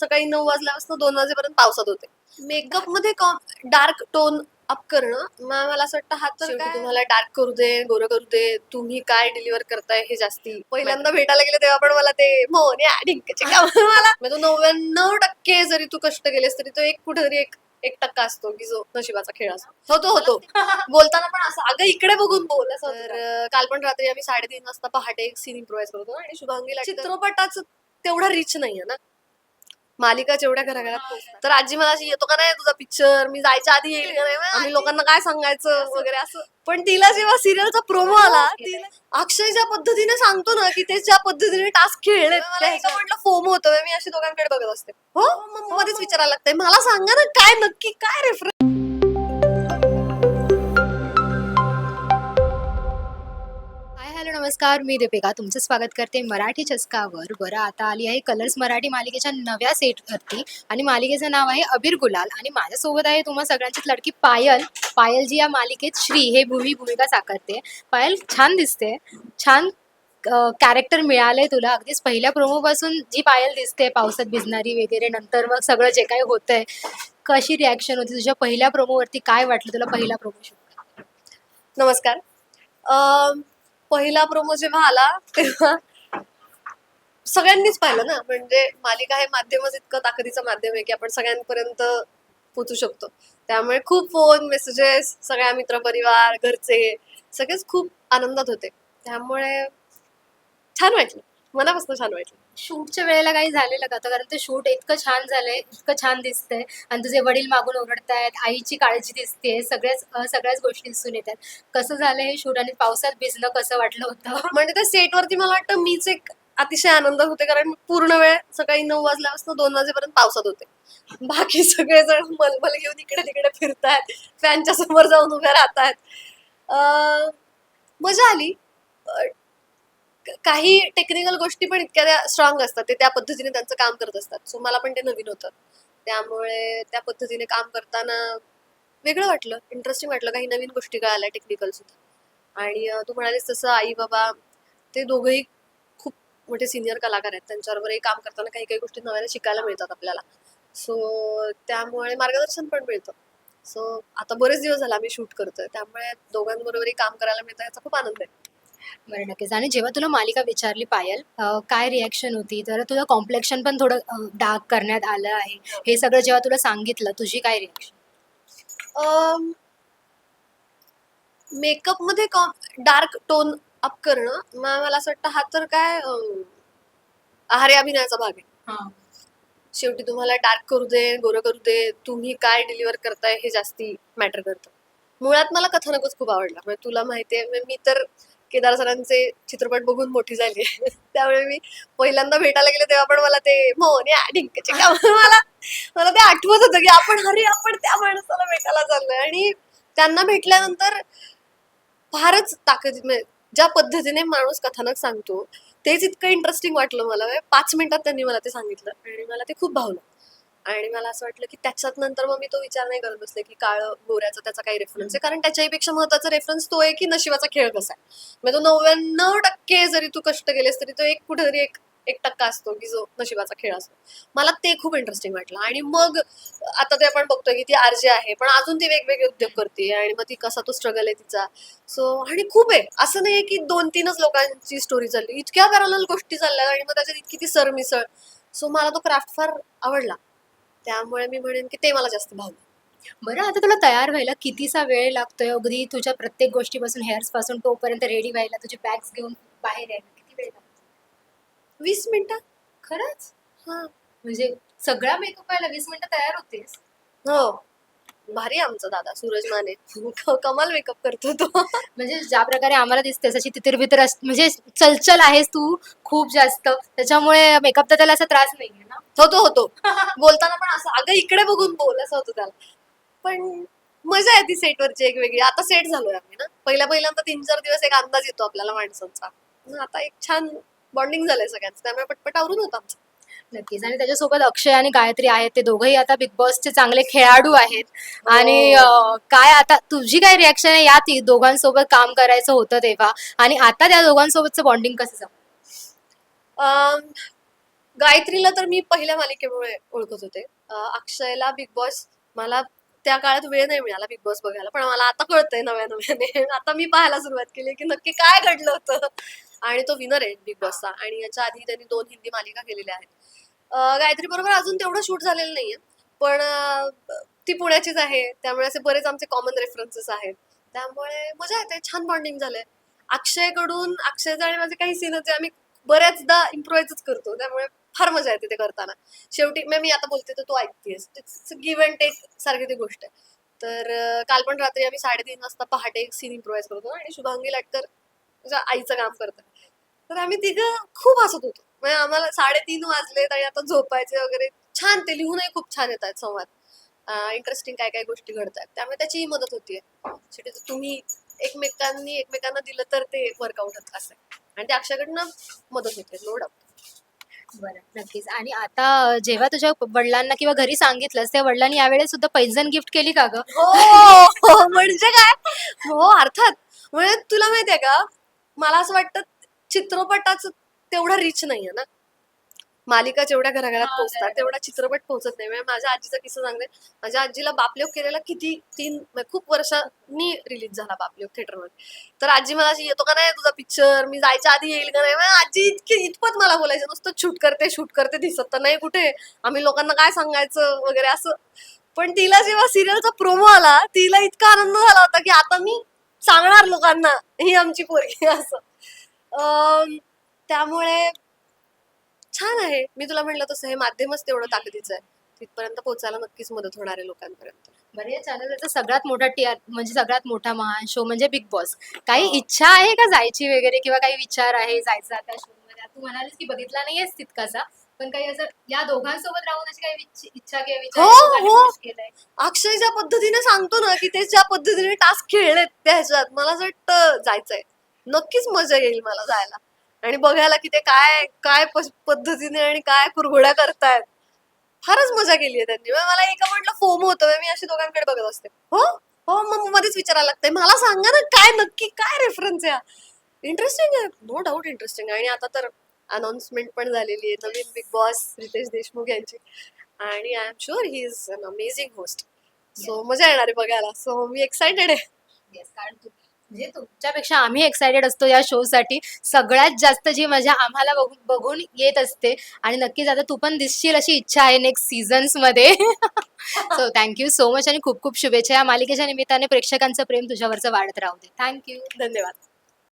सकाळी नऊ वाजल्यापासून दोन वाजेपर्यंत पावसात होते. मेकअपमध्ये डार्क टोन अप करणं मला असं वाटतं हा तर तुम्हाला डार्क करू दे गोरं करू दे तुम्ही काय डिलिव्हर करताय हे जास्ती. पहिल्यांदा भेटायला गेले तेव्हा पण मला ते मला. म्हणजे तो नव्याण्णव टक्के जरी तू कष्ट केलेस तरी तो एक कुठेतरी एक एक टक्का असतो की जो नशिबाचा खेळ असतो. होतो होतो. बोलताना पण असं अगं इकडे बघून बोल असं तर काल पण रात्री आम्ही साडेतीन वाजता पहाटे एक सीन इम्प्रोव्हाइज करतो आणि शुभांगीला चित्रपटाचं तेवढा रिच नाहीये ना. मालिका जेवढ्या घराघरात. तर आजी मला अशी येतो का नाही तुझा पिक्चर मी जायच्या आधी येईल का नाही? आम्ही लोकांना काय सांगायचं वगैरे असं. पण तिला जेव्हा सिरियलचा प्रोमो आला तिला अक्षय ज्या पद्धतीने सांगतो ना की ते ज्या पद्धतीने टास्क खेळले म्हटलं फोम होतं मी अशी दोघांकडे बघत असते. हो? मग मध्येच विचारायला लागतंय मला सांगा ना काय नक्की काय रेफरन्स मित्रांनो नमस्कार. मी दीपिका तुमचं स्वागत करते मराठी चस्कावर. बरं आता आली आहे कलर्स मराठी मालिकेच्या नव्या सेटवरती आणि मालिकेचं नाव आहे अबीर गुलाल आणि माझ्यासोबत आहे तुम्हा सगळ्यांचीच लडकी पायल. पायल जी या मालिकेत श्री हे भूमी भूमिका साकारते. पायल छान दिसते. छान कॅरेक्टर मिळालंय तुला. अगदीच पहिल्या प्रोमोपासून जी पायल दिसते पावसात भिजणारी वगैरे नंतर मग सगळं जे काही होतंय कशी रिॲक्शन होती? तुझ्या पहिल्या प्रोमोवरती काय वाटलं तुला पहिला प्रोमो नमस्कार. पहिला प्रोमो जेव्हा आला तेव्हा सगळ्यांनीच पाहिलं ना. म्हणजे मालिका हे माध्यमच इतकं ताकदीचं माध्यम आहे की आपण सगळ्यांपर्यंत पोचू शकतो. त्यामुळे खूप फोन मेसेजेस सगळ्या मित्रपरिवार घरचे सगळेच खूप आनंदात होते. त्यामुळे छान वाटलं. मनापासून छान वाटलं. शूटच्या वेळेला काही झालेलं का? कारण ते शूट इतकं छान झालंय इतकं छान दिसतंय आणि तुझे वडील मागून ओरडतायत आईची काळजी दिसते सगळ्याच सगळ्याच गोष्टी दिसून येतात. कसं झालं हे शूट आणि पावसात भिजणं कसं वाटलं होतं? म्हणजे त्या सेटवरती मला वाटतं मीच एक अतिशय आनंदात होते कारण पूर्ण वेळ सकाळी नऊ वाजल्यापासून दोन वाजेपर्यंत पावसात होते. बाकी सगळेजण मलमल घेऊन इकडे तिकडे फिरतायत फॅनच्या समोर जाऊन उभ्या राहतायत. मजा आली. काही टेक्निकल गोष्टी पण इतक्या त्या स्ट्रॉंग असतात. ते त्या पद्धतीने त्यांचं काम करत असतात. सो मला पण ते नवीन होतं. त्यामुळे त्या पद्धतीने काम करताना वेगळं वाटलं. इंटरेस्टिंग वाटलं. काही नवीन गोष्टी कळाल्या टेक्निकल सुद्धा. आणि तू म्हणालीस तसं आई बाबा ते दोघंही खूप मोठे सिनियर कलाकार आहेत. त्यांच्याबरोबरही काम करताना काही काही गोष्टी नव्याने शिकायला मिळतात आपल्याला. सो त्यामुळे मार्गदर्शन पण मिळतं. सो आता बरेच दिवस झाला आम्ही शूट करतोय. त्यामुळे दोघांबरोबरही काम करायला मिळतं याचा खूप आनंद आहे. बरं नक्कीच. आणि जेव्हा तुला मालिका विचारली पायल अं, काय रिॲक्शन होती? तर तुझं कॉम्प्लेक्शन पण थोडं डार्क करण्यात आलं आहे. हे सगळं जेव्हा तुला सांगितलं तुझी काय रिॲक्शन मेकअपमध्ये डार्क टोन अप करणं म- मला असं वाटतं हा तर काय अं, आहारी अभिनयाचा भाग आहे. शेवटी तुम्हाला डार्क करू दे गोरं करू दे तुम्ही काय डिलिव्हर करताय हे जास्ती मॅटर करतं. मुळात मला कथानकच खूप आवडला. म्हणजे तुला माहितीये म्हणजे मी तर केदार सरांचे चित्रपट बघून मोठी झाली. त्यामुळे मी पहिल्यांदा भेटायला गेले तेव्हा पण मला ते मोन्या डिंकचे काम. मला मला ते आठवत होतं की आपण अरे आपण त्या माणसाला भेटायला चाललोय. आणि त्यांना भेटल्यानंतर फारच ताकद म्हणजे ज्या पद्धतीने माणूस कथानक सांगतो तेच इतकं इंटरेस्टिंग वाटलं मला. म्हणजे पाच मिनिटात त्यांनी मला ते सांगितलं आणि मला ते खूप भावलं. आणि मला असं वाटलं की त्याच्यात नंतर मग मी तो विचार नाही करत बसले की काळ गोऱ्याचा त्याचा काही रेफरन्स आहे. कारण त्याच्याहीपेक्षा महत्त्वाचा रेफरन्स तो आहे की नशिबाचा खेळ कसा आहे. म्हणजे तो नव्याण्णव टक्के जरी तू कष्ट केलेस तरी तो एक कुठेतरी एक एक टक्का असतो की जो नशिबाचा खेळ असतो. मला ते खूप इंटरेस्टिंग वाटलं. आणि मग आता ते आपण बघतोय की ती आरजे आहे पण अजून ती वेगवेगळे उद्योग करते आणि मग ती कसा तो स्ट्रगल आहे तिचा. सो आणि खूप आहे. असं नाही की दोन तीनच लोकांची स्टोरी चालली. इतक्या पॅरल गोष्टी चालल्या आणि मग त्याच्यात इतकी ती सरमिसळ. सो मला तो क्राफ्ट फार आवडला. त्यामुळे मी म्हणेन की ते मला जास्त भावलं. बरं आता तुला तयार व्हायला कितीसा वेळ लागतोय? अगदी तुझ्या प्रत्येक गोष्टीपासून हेअर्सपासून तोपर्यंत रेडी व्हायला तुझे बॅग्स घेऊन बाहेर यायला किती वेळ लागतो? वीस मिनिटं? खरंच? हा. म्हणजे सगळा मेकअप व्हायला वीस मिनिटं तयार होतेस? हो. भारी आमचा दादा सूरज माने. कमाल मेकअप करतो तो. म्हणजे ज्या प्रकारे आम्हाला दिसतेस अशी तितर बितर अस म्हणजे चलचल आहेस तू खूप जास्त. त्याच्यामुळे मेकअपचा त्याला असा त्रास नाहीये. ना होतो होतो. बोलताना पण असं अगं इकडे बघून बोल असं होतं त्याला. पण मजा आहे ती सेटवरची एक वेगळी. आता सेट झालोय आम्ही ना. पहिल्या पहिल्यांदा तीन चार दिवस एक अंदाज येतो आपल्याला माणसांचा. आता एक छान बॉन्डिंग झालंय सगळ्यांचं. त्यामुळे पटपट आवरून होतं आमचं. नक्कीच. आणि त्याच्यासोबत अक्षय आणि गायत्री आहेत. ते दोघंही आता बिग बॉसचे चांगले खेळाडू आहेत. आणि अं, काय आता तुझी काय रिॲक्शन आहे? या ती दोघांसोबत काम करायचं होतं तेव्हा. आणि आता त्या दोघांसोबतचं बॉन्डिंग कसं जमलं? गायत्रीला तर मी पहिल्या मालिकेमुळे ओळखत होते. अक्षयला बिग बॉस मला त्या काळात वेळ नाही मिळाला बिग बॉस बघायला पण मला आता कळतंय नव्या नव्याने आता मी पाहायला सुरुवात केली की नक्की काय घडलं होतं. आणि तो विनर आहे बिग बॉसचा आणि याच्या आधी त्यांनी दोन हिंदी मालिका केलेल्या आहेत. गायत्री बरोबर अजून तेवढं शूट झालेलं नाहीये. पण ती पुण्याचीच आहे. त्यामुळे असे बरेच आमचे कॉमन रेफरन्सेस आहेत. त्यामुळे मजा येते. छान बॉन्डिंग झालंय. अक्षयकडून अक्षयचा आणि माझे काही सीन होते. आम्ही बऱ्याचदा इम्प्रोवाइजच करतो. त्यामुळे फार मजा येते ते करताना. शेवटी मग मी आता बोलते तर तू ऐकतेस. गिव्ह अँड टेक सारखी ती गोष्ट आहे. तर काल पण रात्री आम्ही साडेतीन वाजता पहाटे एक सीन इम्प्रोवाइज करतो आणि शुभांगी लाटकर तुझ्या आईचं काम करतात. तर आम्ही तिघं खूप हसत होतो. म्हणजे आम्हाला साडेतीन वाजलेत आणि आता झोपायचे वगैरे छान ते लिहूनही खूप छान येतात संवाद. इंटरेस्टिंग काय काय गोष्टी घडतात. त्यामुळे त्याचीही मदत होतीये. शेवटी तुम्ही एकमेकांनी एकमेकांना दिलं तर ते वर्कआउट होत असं आणि ते अक्षयकडनं मदत होते नो डाऊट बरं नक्कीच. आणि आता जेव्हा तुझ्या वडिलांना किंवा घरी सांगितलंस त्या वडिलांनी यावेळेस सुद्धा पैजण गिफ्ट केली का ग? हो हो, म्हणजे काय? हो अर्थात. म्हणजे तुला माहितीये का? मला असं वाटतं चित्रपटाचं तेवढा रिच नाहीये ना. मालिका जेवढ्या घराघरात पोहोचतात. तेवढा चित्रपट पोहोचत नाही. म्हणजे माझ्या आजीचा किस्सा सांगते. माझ्या आजीला बापलेव केलेला किती तीन म्हणजे खूप वर्षांनी रिलीज झाला बापलेव थिएटरमध्ये तर आजी मला अशी येतो का नाही तुझा पिक्चर मी जायच्या आधी येईल का नाही? म्हणजे आजी इतकी इतपत मला बोलायचं. नुसतं शूट करते शूट करते दिसत तर नाही कुठे. आम्ही लोकांना काय सांगायचं वगैरे असं. पण तिला जेव्हा सिरियलचा प्रोमो आला तिला इतका आनंद झाला होता की आता मी सांगणार लोकांना ही आमची पोरगी. असं. त्यामुळे छान आहे. मी तुला म्हणलं तसं हे माध्यमच तेवढं ताकदीचं आहे. तिथपर्यंत पोहोचायला नक्कीच मदत होणार आहे लोकांपर्यंत. बरं या चॅनलचा सगळ्यात मोठा टीआर म्हणजे सगळ्यात मोठा महान शो म्हणजे बिग बॉस काही इच्छा आहे का जायची वगैरे किंवा काही विचार आहे जायचा त्या शो मध्ये? तू म्हणालीस की बघितला नाहीयेस तितकासा पण काही असं या दोघांसोबत राहून अशी काही इच्छ- किंवा हो? हो. केलंय? अक्षय ज्या पद्धतीने सांगतो ना की ते ज्या पद्धतीने टास्क खेळलेत त्या ह्याच्यात मला असं वाटतं जायचंय. नक्कीच मजा येईल मला जायला. आणि बघायला की ते काय काय पद्धतीने आणि काय कुरघोड्या करतायत. फारच मजा केली आहे त्यांनी मला एका म्हटलं फोम होतं. मी अशी दोघांकडे बघत असते. हो? हो? मग मध्येच विचारायला लागतंय. मला सांगा ना काय नक्की काय रेफरन्स आहे इंटरेस्टिंग आहे. नो डाऊट इंटरेस्टिंग आणि आता तर अनाउन्समेंट पण झालेली आहे. नवीन बिग बॉस रितेश देशमुख यांची. आणि I am sure he is an amazing host so मजा येणार आहे बघायला. सो मी एक्साइटेड आहे. म्हणजे तुमच्यापेक्षा आम्ही एक्सायटेड असतो या शो साठी. सगळ्यात जास्त जी मजा आम्हाला बघून बघून येत असते. आणि नक्कीच आता तू पण दिसशील अशी इच्छा आहे next सीझन्समध्ये. So thank you so much आणि खूप खूप शुभेच्छा. या मालिकेच्या निमित्ताने प्रेक्षकांचं प्रेम तुझ्यावरचं वाढत राहू दे. थँक्यू धन्यवाद.